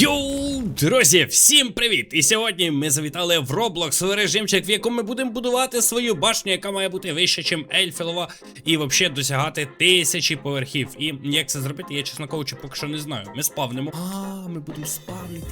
Йоу, друзі, всім привіт! І сьогодні ми завітали в Roblox режимчик, в якому ми будемо будувати свою башню, яка має бути вища, ніж Ельфілова, і взагалі досягати тисячі поверхів. І як це зробити, я чесно кажучи, поки що не знаю. Ми спавнимо. А, ми будемо спавнити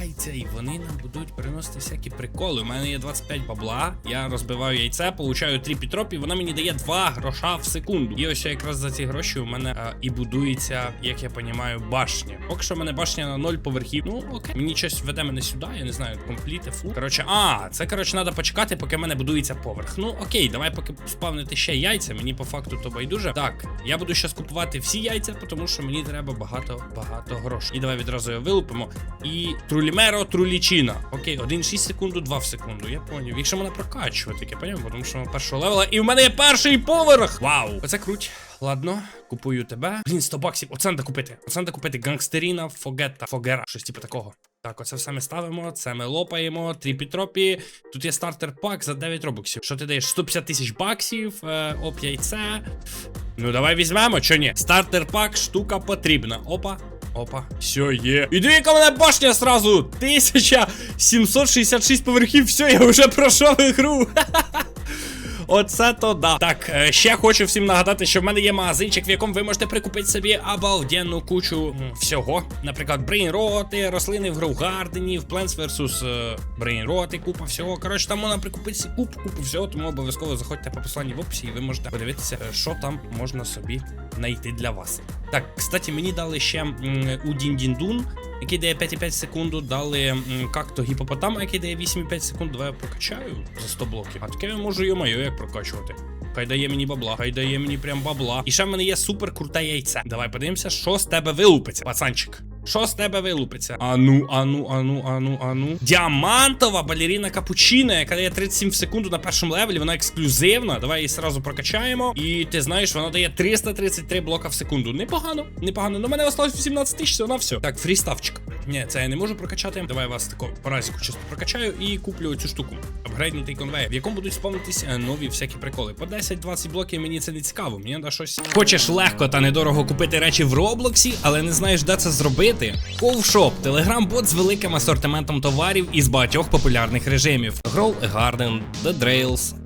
яйця, і вони нам будуть приносити всякі приколи. У мене є 25 бабла. Я розбиваю яйце, получаю 3 пітроп, і вона мені дає 2 гроша в секунду. І ось якраз за ці гроші у мене а, і будується, як я розумію, башня. Поки що в мене башня на 0 поверхів. Ну окей, мені щось веде мене сюди, я не знаю, компліти, фу. Коротше, а, це коротше треба почекати, поки в мене будується поверх. Ну окей, давай поки спавнити ще яйця. Мені по факту то байдуже. Так, я буду зараз купувати всі яйця, тому що мені треба багато багато грошей. І давай відразу його вилупимо. І трулімеро трулічина. Окей, 1,6 секунду, 2 в секунду. Я поняв. Якщо мене прокачувати, я поняв, тому що першого левела. І в мене є перший поверх! Вау! Оце круть. Ладно, купую тебе. Блін, 100 баксів. Оце треба купити. Оце треба купити гангстеріна, фогета, фогера, щось типу такого. Так, оце все ми ставимо, це ми лопаємо, тріпітропі. Тут є стартер пак за 9 робоксів. Що ти даєш? 150 тисяч баксів, е, оп, яйце. Ну давай візьмемо, чи ні? Стартер пак, штука потрібна. Опа. Опа, все є. І диви, яка мене башня сразу. 1766 поверхів. Все, я вже пройшов ігру. Оце то да. Так, е, ще хочу всім нагадати, що в мене є магазинчик, в якому ви можете прикупити собі обалденну кучу всього. Наприклад, брейнроти, рослини в Гроугардені, в Plants vs. е, брейнроти, купа всього. Коротше, там можна прикупити купу, купу всього, тому обов'язково заходьте по посиланню в описі, і ви можете подивитися, е, що там можна собі знайти для вас. Так, кстати, мені дали ще у Діндіндун, який дає 5,5 секунду, дали както гіпопотам, який дає 8,5 секунд. Давай я прокачаю за 100 блоків. А таке я можу йо-моє, як прокачувати. Хай дає мені бабла, хай дає мені прям бабла. І ще в мене є супер круте яйце. Давай подивимося, що з тебе вилупиться, пацанчик. Що з тебе вилупиться? Ану, ану, ану, ану, ану. Діамантова балеріна капучино, яка дає 37 в секунду на першому левелі, вона ексклюзивна. Давай її сразу прокачаємо. І ти знаєш, вона дає 333 блока в секунду. Непогано, непогано. Ну, мене осталось 18 тисяч, вона все. Так, фріставчик. Ні, це я не можу прокачати. Давай вас тако поразіку чисто прокачаю і куплю цю штуку. Апгрейднутий конвейер, в якому будуть спавнитись е, нові всякі приколи. По 10-20 блоків мені це не цікаво. Мені треба щось. Хочеш легко та недорого купити речі в Роблоксі, але не знаєш, де це зробити. Ковшоп телеграм-бот з великим асортиментом товарів із багатьох популярних режимів: Grow a Garden, The Drails,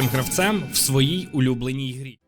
найкрутішим гравцем в своїй улюбленій грі.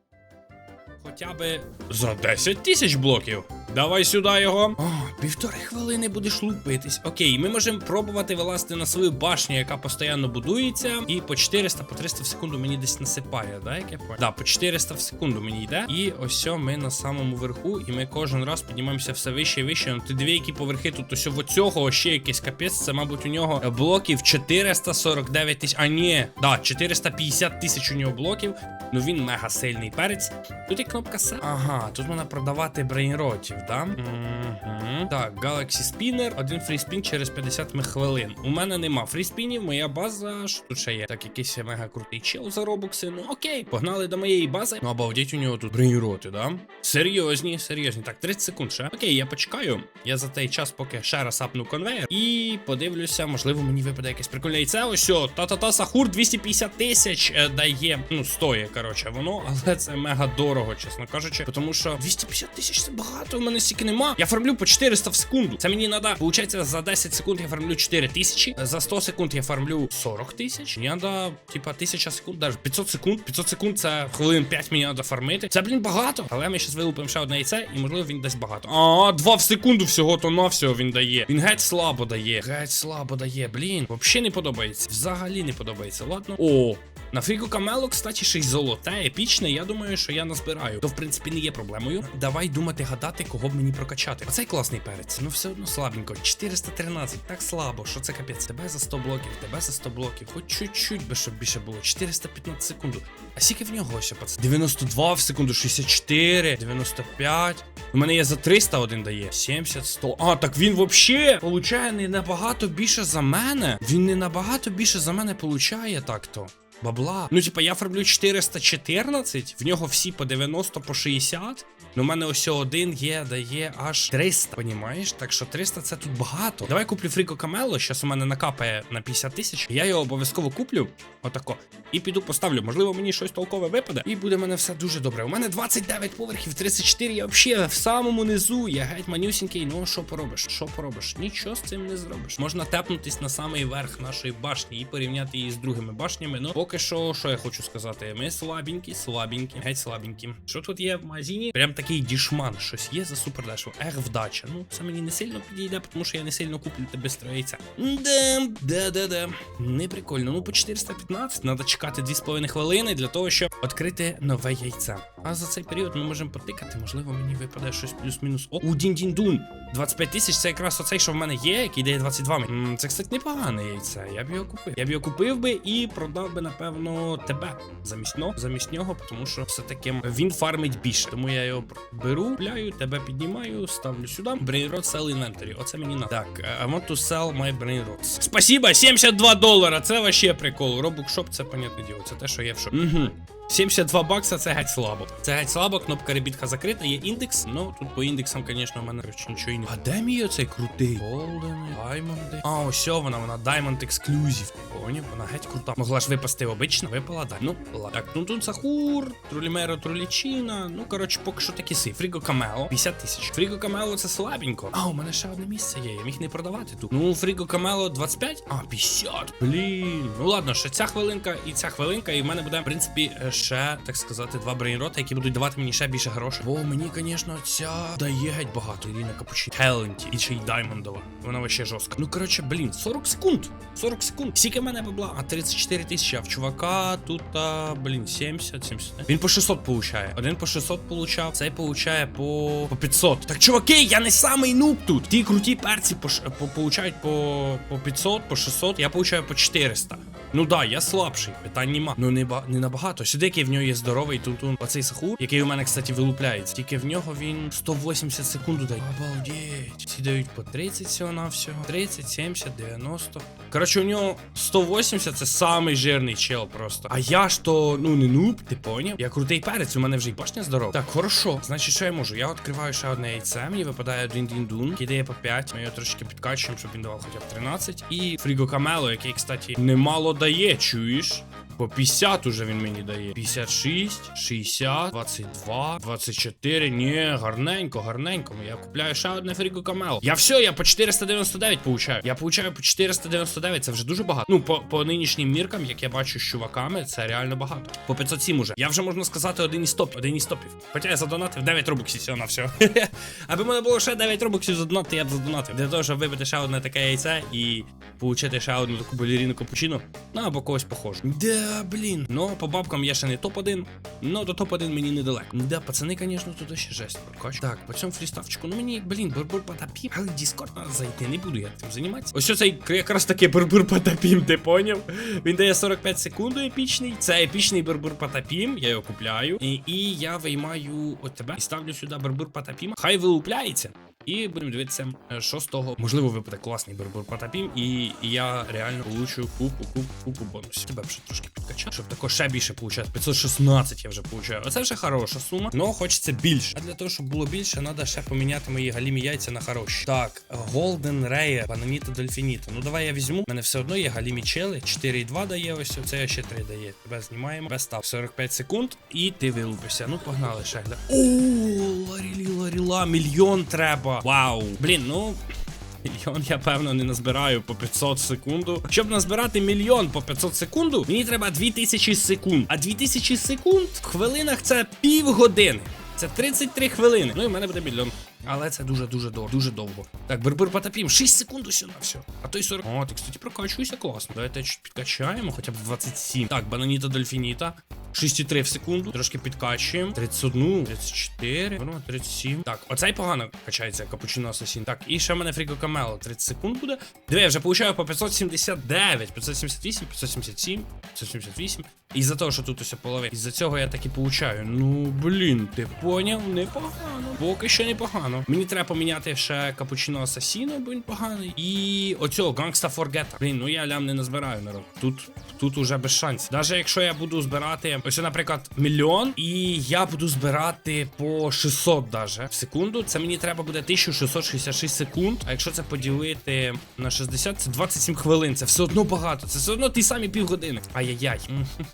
Хоча би за 10 тисяч блоків. Давай сюди його. О, півтори хвилини будеш лупитись. Окей, ми можемо пробувати вилазити на свою башню, яка постійно будується. І по 400, по 300 в секунду мені десь насипає, да, як я понял? Да, по 400 в секунду мені йде. І ось ми на самому верху, і ми кожен раз піднімаємося все вище і вище. Ну, ти дві які поверхи тут ось цього ще якийсь капець. Це, мабуть, у нього блоків 449 тисяч. А ні, да, 450 тисяч у нього блоків. Ну він мега сильний перець. Тут є кнопка С. Ага, тут можна продавати брейнротів, да? Угу. Так, Galaxy Spinner, один фріспін через 50 хвилин. У мене нема фріспінів, моя база. Що тут ще є? Так, якийсь мега крутий чел за робокси. Ну окей, погнали до моєї бази. Ну, обалдеть, у нього тут брейнроти, да? Серйозні, серйозні. Так, 30 секунд ще. Окей, я почекаю. Я за той час, поки ще раз апну конвейер. І подивлюся, можливо, мені випаде якесь прикольне яйце. Ось о, та-та-та, Сахур 250 тисяч е, дає. Ну, стоїть, коротше, воно, але це мега дорого, чесно кажучи. Тому що 250 тисяч це багато, в мене стільки нема. Я фармлю по 400 в секунду. Це мені треба. Получається, за 10 секунд я фармлю 4 тисячі. За 100 секунд я фармлю 40 тисяч. Мені треба, типа, 1000 секунд, навіть 500 секунд. 500 секунд це хвилин 5 мені треба фармити. Це, блін, багато. Але ми зараз вилупимо ще одне яйце, і можливо він дасть багато. А, 2 в секунду всього, то на всього він дає. Він геть слабо дає. Геть слабо дає. Блін, взагалі не подобається. Взагалі не подобається. Ладно. О. На фріку Камело, кстати, й золоте, епічне. Я думаю, що я назбираю. То, в принципі, не є проблемою. Давай думати, гадати, кого б мені прокачати. Оцей класний перець. Ну все одно слабенько. 413, так слабо. Що це капець? Тебе за 100 блоків, тебе за 100 блоків. Хоч чуть-чуть би, щоб більше було. 415 секунду. А скільки в нього ще, пацан? 92 в секунду, 64, 95. У мене є за 300 один дає. 70, 100. А, так він вообще получає не набагато більше за мене. Він не набагато більше за мене получає так-то. Бабла. Ну, типа, я фарблю 414, в нього всі по 90, по 60. Ну, у мене ось один є, дає аж 300, понімаєш? Так що 300 це тут багато. Давай куплю Фріко Камело, щас у мене накапає на 50 тисяч. Я його обов'язково куплю. Отако. І піду поставлю. Можливо, мені щось толкове випаде. І буде в мене все дуже добре. У мене 29 поверхів, 34. Я взагалі в самому низу. Я геть манюсінький. Ну що поробиш? Що поробиш? Нічого з цим не зробиш. Можна тепнутись на самий верх нашої башні і порівняти її з другими башнями. Ну, поки що, що я хочу сказати, ми слабенькі, слабенькі, геть слабенькі. Що тут є в магазині? Прям такий дішман, щось є за супер дешево. Ех, вдача. Ну, це мені не сильно підійде, тому що я не сильно куплю тебе яйця. Да, да, да, да. Не прикольно. Ну, по 415 треба чекати 2,5 хвилини для того, щоб відкрити нове яйце. А за цей період ми можемо потикати, можливо, мені випаде щось плюс-мінус. О, у дін-дін-дун. 25 тисяч це якраз оцей, що в мене є, який дає 22. М, Це, кстати, непогане яйце. Я б його купив. Я б його купив би і продав би, напевно, тебе замість нього, замість нього, тому що все-таки він фармить більше. Тому я його беру, купляю, тебе піднімаю, ставлю сюди. Brain Rot Sell. Оце мені надо. Так, е, I want to sell my Brain Rots. Спасибо, 72 долара. Це вообще прикол. Robux це понятне діло. Це те, що є в шопі. Угу. 72 бакса це геть слабо. Це геть слабо, кнопка ребітка закрита, є індекс. Ну тут по індексам, звісно, в мене коротше, нічого і не. А де мій оцей крутий? Голден, Даймонди. А, ось вона, вона Diamond Exclusive. Поняв, вона геть крута. Могла ж випасти обично, випала, да. Ну, ладно. Так, ну тут Сахур, Трулімеро, Трулічина. Ну, коротше, поки що такі си. Фріго Камело, 50 тисяч. Фріго Камело це слабенько. А, у мене ще одне місце є. Я міг не продавати тут. Ну, Фріго Камело 25? А, 50. Блін. Ну ладно, ще ця хвилинка і ця хвилинка, і в мене буде, в принципі, е, ще, так сказати, два брейнрота, які будуть давати мені ще більше грошей. Бо мені, звісно, ця дає геть багато. Ірина Капучі. Таленті. І ще й Даймондова. Вона вообще жорстка. Ну, коротше, блін, 40 секунд. 40 секунд. Скільки в мене бабла? А 34 тисячі. А в чувака тут, а, блін, 70, 70. Він по 600 получає. Один по 600 получав, цей получає по, по 500. Так, чуваки, я не самий нуб тут. Ті круті перці по, по, получають по, по 500, по 600, я получаю по 400. Ну да, я слабший, питань нема. Ну не, ба- не набагато. Сюди, який в нього є здоровий тунтун. Оцей сахур, який у мене, кстати, вилупляється. Тільки в нього він 180 секунд дає. Обалдеть. Ці дають по 30 всього на всього. 30, 70, 90. Коротше, у нього 180 це самий жирний чел просто. А я ж то, ну не нуб, ти поняв? Я крутий перець, у мене вже й башня здорова. Так, хорошо. Значить, що я можу? Я відкриваю ще одне яйце, мені випадає один діндун, який дає по 5. Ми його трошки підкачуємо, щоб він давав хоча б 13. І Фріго Камело, який, кстати, немало дає, чуєш? По 50 уже він мені дає. 56, 60, 22, 24. Ні, гарненько, гарненько. Я купляю ще одне Фріго Камело. Я все, я по 499 получаю. Я получаю по 499, це вже дуже багато. Ну, по, по нинішнім міркам, як я бачу з чуваками, це реально багато. По 507 уже. Я вже можна сказати один із топ, один із топів. Хоча я задонатив 9 робоксів всього на все. Аби мене було ще 9 робоксів задонатити, я б задонатив. Для того, щоб вибити ще одне таке яйце і получити ще одну таку балеріну капучино. Ну або когось похожу. Да, блін. Ну, по бабкам я ще не топ-1. Ну, до топ-1 мені недалеко. Да, пацани, звісно, тут ще жесть прокач. Так, по цьому фріставчику. Ну мені, блін, бурбур потапім. Але Discord треба зайти, не буду я цим займатися. Ось цей якраз таки бурбур потапім, ти поняв? Він дає 45 секунд епічний. Це епічний бурбур потапім. Я його купляю. І, і я виймаю от тебе і ставлю сюди бурбур потапіма. Хай вилупляється. І будемо дивитися, е, що з того. Можливо, випаде класний бурбур потапім, і, я реально получу купу, купу, купу бонусів. Тебе б трошки підкачати, щоб також ще більше получати. 516 я вже получаю. Оце вже хороша сума. Но хочеться більше. А для того, щоб було більше, треба ще поміняти мої галімі яйця на хороші. Так, Golden Rare, Бананіта Дольфініта. Ну давай я візьму. У мене все одно є галімі чели. 4,2 дає ось це ще 3 дає. Тебе знімаємо. Без став 45 секунд. І ти вилупишся. Ну погнали гля. О, ларілі, ларіла, мільйон треба. Вау. Блін, ну. Мільйон я певно не назбираю по 500 секунду. Щоб назбирати мільйон по 500 секунду, мені треба 2000 секунд. А 2000 секунд в хвилинах це півгодини. Це 33 хвилини. Ну і в мене буде мільйон. Але це дуже-дуже довго. Дуже довго. Так, Бербер Потапім, 6 секунд усього на все. А то й 40. О, ти, кстати, прокачуєшся класно. Давайте чуть підкачаємо, хоча б 27. Так, бананіта дельфініта. 6,3 в секунду. Трошки підкачуємо. 31, 34, ну, 37. Так, оцей погано качається, капучино асасін. Так, і ще в мене Фріко Камело. 30 секунд буде. Диви, я вже получаю по 579, 578, 577, 578. І за того, що тут усе половина. Із-за цього я так і получаю. Ну, блін, ти поняв? Непогано. Поки що непогано. Мені треба поміняти ще капучино асасіно, бо він поганий. І оцього гангста Форгета. Блін, ну я лям не назбираю народ. Тут, тут уже без шансів. Навіть якщо я буду збирати, ось, наприклад, мільйон, і я буду збирати по 600 даже в секунду. Це мені треба буде 1666 секунд. А якщо це поділити на 60, це 27 хвилин. Це все одно багато. Це все одно ті самі півгодини. Ай-яй-яй.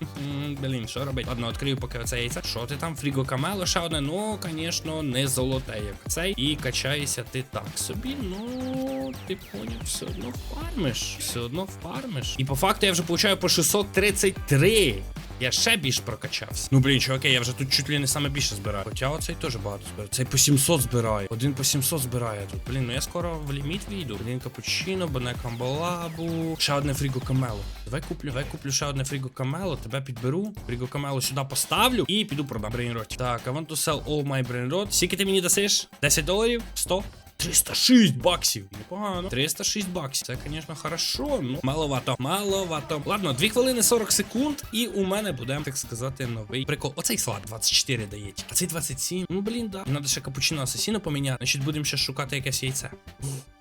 Блін, що робити? Ладно, відкрию поки оце яйце. Що ти там? Фріго Камело ще одне. Ну, звісно, не золоте, як цей. І качаєшся ти так собі. Ну, ти поняв, все одно фармиш. Все одно фармиш. І по факту я вже получаю по 633. Я ще більш прокачався. Ну блін, чуваки, я вже тут чуть ли не саме більше збираю. Хоча оцей теж багато збирає. Цей по 700 збирає. Один по 700 збирає тут. Блін, ну я скоро в ліміт війду. Один капучино, бане камбалабу. Ще одне фріго камело. Давай куплю, давай куплю ще одне фріго камело. Тебе підберу. Фріго камело сюди поставлю і піду продам брейнрот. Так, I want to sell all my brain rot. Скільки ти мені дасиш? 10 доларів? 100? 306 баксів. Непогано. 306 баксів. Це, звісно, хорошо. Ну, маловато. Маловато. Ладно, 2 хвилини 40 секунд, і у мене буде, так сказати, новий прикол. Оцей слад 24 дає. А цей 27. Ну, блін, да. Надо ще капучино асасіно поміняти. Значить, будемо ще шукати якесь яйце.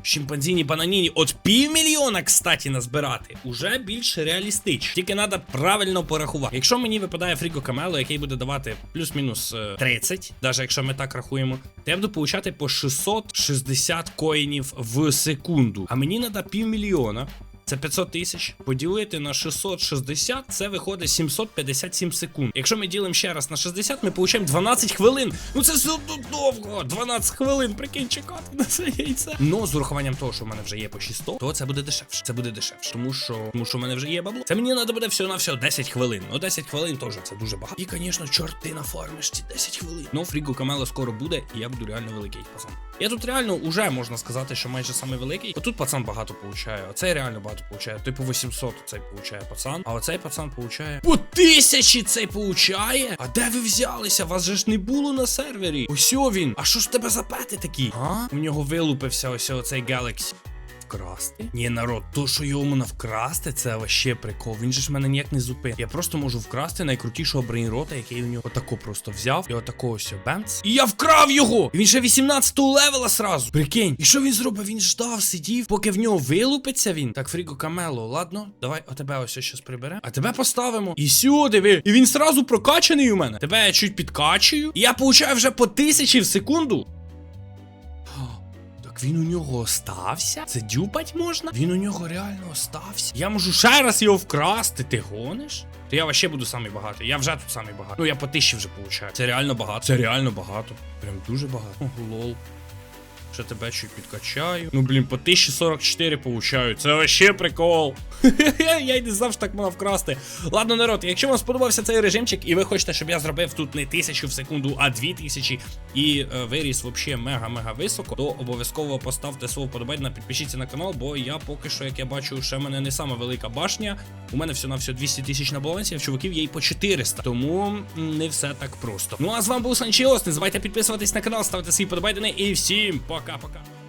Шимпанзіні, бананіні. От півмільйона, кстати, назбирати. Уже більш реалістично. Тільки треба правильно порахувати. Якщо мені випадає Фріго Камело, який буде давати плюс-мінус е, 30, навіть якщо ми так рахуємо, то я буду получати по 660 коїнів в секунду. А мені треба півмільйона. Це 500 тисяч. Поділити на 660, це виходить 757 секунд. Якщо ми ділимо ще раз на 60, ми получаємо 12 хвилин. Ну це все довго. 12 хвилин, прикинь, чекати на це яйце. Ну, з урахуванням того, що в мене вже є по 600, то це буде дешевше. Це буде дешевше. Тому що тому що в мене вже є бабло. Це мені треба буде всього на всього 10 хвилин. Ну 10 хвилин теж це дуже багато. І, звісно, чорти на фармишці 10 хвилин. Ну, Фріго Камело скоро буде, і я буду реально великий пацан. Я тут реально уже можна сказати, що майже самий великий. Отут пацан багато получає. Оцей реально багато получає. Типу 800 цей получає пацан. А оцей пацан получає. По тисячі цей получає. А де ви взялися? Вас же ж не було на сервері. Ось він. А що ж тебе за пети такі? А? У нього вилупився ось оцей Galaxy. Вкрасти? Ні, народ, то, що його можна вкрасти, це вообще прикол. Він же ж мене ніяк не зупин. Я просто можу вкрасти найкрутішого брейнрота, який у нього отако просто взяв. І отако ось бемц. І я вкрав його! І він ще 18-го левела сразу. Прикинь. І що він зробив? Він ждав, сидів, поки в нього вилупиться він. Так, Фріго Камело, ладно, давай о тебе ось щось приберемо. А тебе поставимо. І сюди ви. І він сразу прокачаний у мене. Тебе я чуть підкачую. І я получаю вже по тисячі в секунду. Так він у нього остався? Це дюпать можна? Він у нього реально остався. Я можу ще раз його вкрасти. Ти гониш? То я вообще буду самий багатий. Я вже тут самий багатий. Ну я по тисячі вже получаю. Це реально багато. Це реально багато. Прям дуже багато. Лол. Ще тебе чуть підкачаю. Ну блін, по 1044 получаю. Це вообще прикол. я й не знав, що так можна вкрасти. Ладно, народ, якщо вам сподобався цей режимчик, і ви хочете, щоб я зробив тут не тисячу в секунду, а дві тисячі, і е, виріс вообще мега-мега високо, то обов'язково поставте свого подобайна, підпишіться на канал, бо я поки що, як я бачу, ще в мене не сама велика башня. У мене все на все 200 тисяч на балансі, а в чуваків є і по 400. Тому не все так просто. Ну а з вами був Санчіос. Не забувайте підписуватись на канал, ставити свої подобайдени і всім Пока-пока.